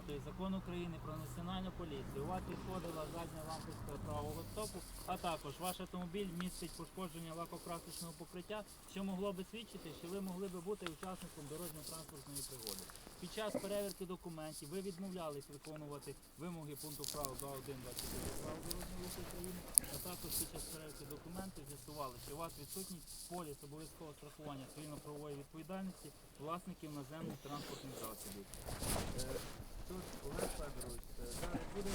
10 закону України про національну поліцію у вас відходила задня лампочка правого стопу, а також ваш автомобіль містить пошкодження лакокрасочного покриття, що могло би свідчити, що ви могли би бути учасником дорожньо-транспортної пригоди. Під час перевірки документів ви відмовлялись виконувати вимоги пункту правил 2.1 24 дорожнього руху України, а також під час перевірки документів з'ясували, що у вас відсутність поліс обов'язкового страхування цивільно-правової відповідальності власників наземних транспортних засобів. Е, Тут Олег Федорович, е, зараз буде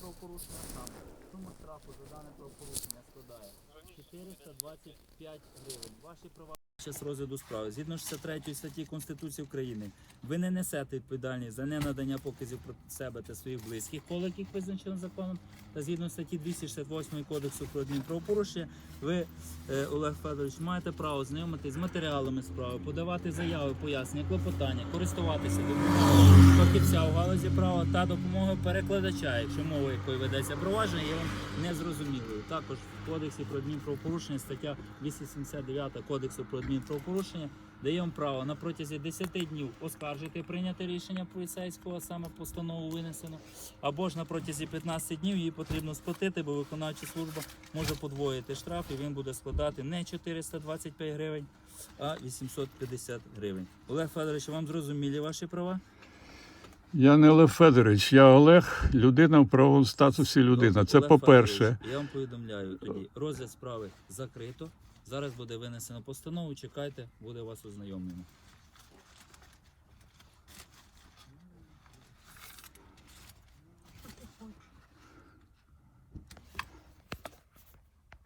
правопорушення сам. Сума штрафу за дане правопорушення складає 425 гривень. Ваші права час розгляду справи. Згідно 63 статті Конституції України, ви не несете відповідальність за ненадання показів про себе та своїх близьких, коло яких визначено законом, та згідно статті 268 Кодексу про адмінправопорушення, ви, е, Олег Федорович, маєте право знайомитись з матеріалами справи, подавати заяви, пояснення, клопотання, користуватися допомогою фахівця у галузі права та допомогою перекладача, якщо мова якої ведеться провадження, є вам незрозумілою. Також в кодексі про адмінправопорушення стаття 279 Кодексу про адмінправопорушення дає вам право на протязі 10 днів оскаржити прийняте рішення поліцейського, саме постанову винесено, або ж на протязі 15 днів її потрібно сплатити, бо виконавча служба може подвоїти штраф і він буде складати не 425 гривень, а 850 гривень. Олег Федорович, вам зрозумілі ваші права? Я не Олег Федорович, я Олег, людина в правовому статусі людина. Це по-перше. Я вам повідомляю тоді. Розгляд справи закрито. Зараз буде винесено постанову. Чекайте, буде вас ознайомлено.